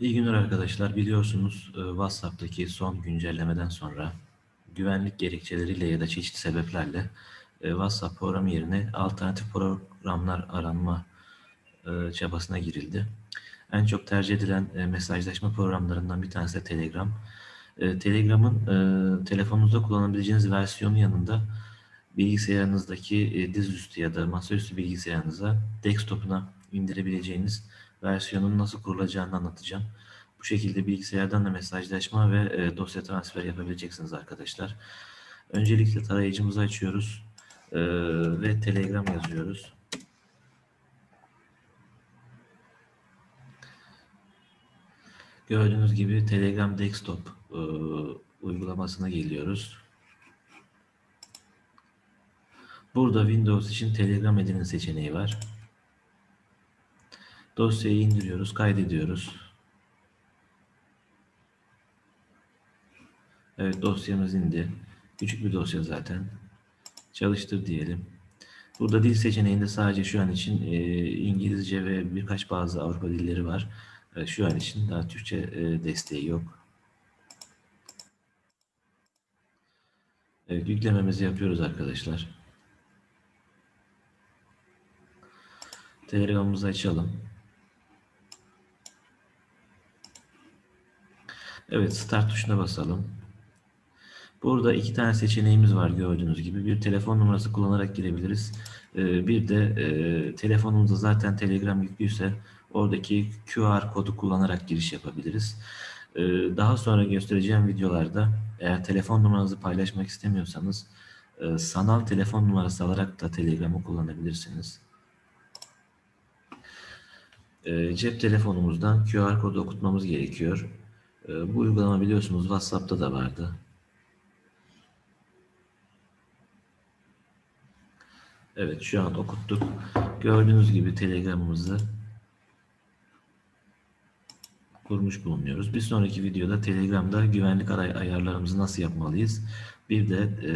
İyi günler arkadaşlar. Biliyorsunuz e, WhatsApp'taki son güncellemeden sonra güvenlik gerekçeleriyle ya da çeşitli sebeplerle e, WhatsApp programı yerine alternatif programlar aranma e, çabasına girildi. En çok tercih edilen mesajlaşma programlarından bir tanesi de Telegram. Telegram'ın telefonunuzda kullanabileceğiniz versiyonu yanında bilgisayarınızdaki dizüstü ya da masaüstü bilgisayarınıza desktop'una indirebileceğiniz versiyonun nasıl kurulacağını anlatacağım. Bu şekilde bilgisayardan da mesajlaşma ve e, dosya transfer yapabileceksiniz arkadaşlar. Öncelikle tarayıcımızı açıyoruz e, ve Telegram yazıyoruz. Gördüğünüz gibi Telegram Desktop e, uygulamasına geliyoruz. Burada Windows için Telegram edinin seçeneği var. Dosyayı indiriyoruz, kaydediyoruz. Evet dosyamız indi. Küçük bir dosya zaten. Çalıştır diyelim. Burada dil seçeneğinde sadece şu an için e, İngilizce ve birkaç bazı Avrupa dilleri var. E, şu an için daha Türkçe e, desteği yok. Evet yüklememizi yapıyoruz arkadaşlar. Telegram'ımızı açalım. Evet start tuşuna basalım. Burada iki tane seçeneğimiz var gördüğünüz gibi. Bir telefon numarası kullanarak girebiliriz. Ee, bir de e, telefonumuzda zaten Telegram yüklüyse oradaki QR kodu kullanarak giriş yapabiliriz. Ee, daha sonra göstereceğim videolarda eğer telefon numaranızı paylaşmak istemiyorsanız e, sanal telefon numarası alarak da Telegram'ı kullanabilirsiniz. Ee, cep telefonumuzdan QR kodu okutmamız gerekiyor. Bu uygulama biliyorsunuz WhatsApp'ta da vardı. Evet şu an okuttuk. Gördüğünüz gibi Telegram'ımızı kurmuş bulunuyoruz. Bir sonraki videoda Telegram'da güvenlik ayarlarımızı nasıl yapmalıyız? Bir de e,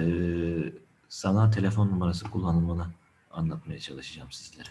sanal telefon numarası kullanımını anlatmaya çalışacağım sizlere.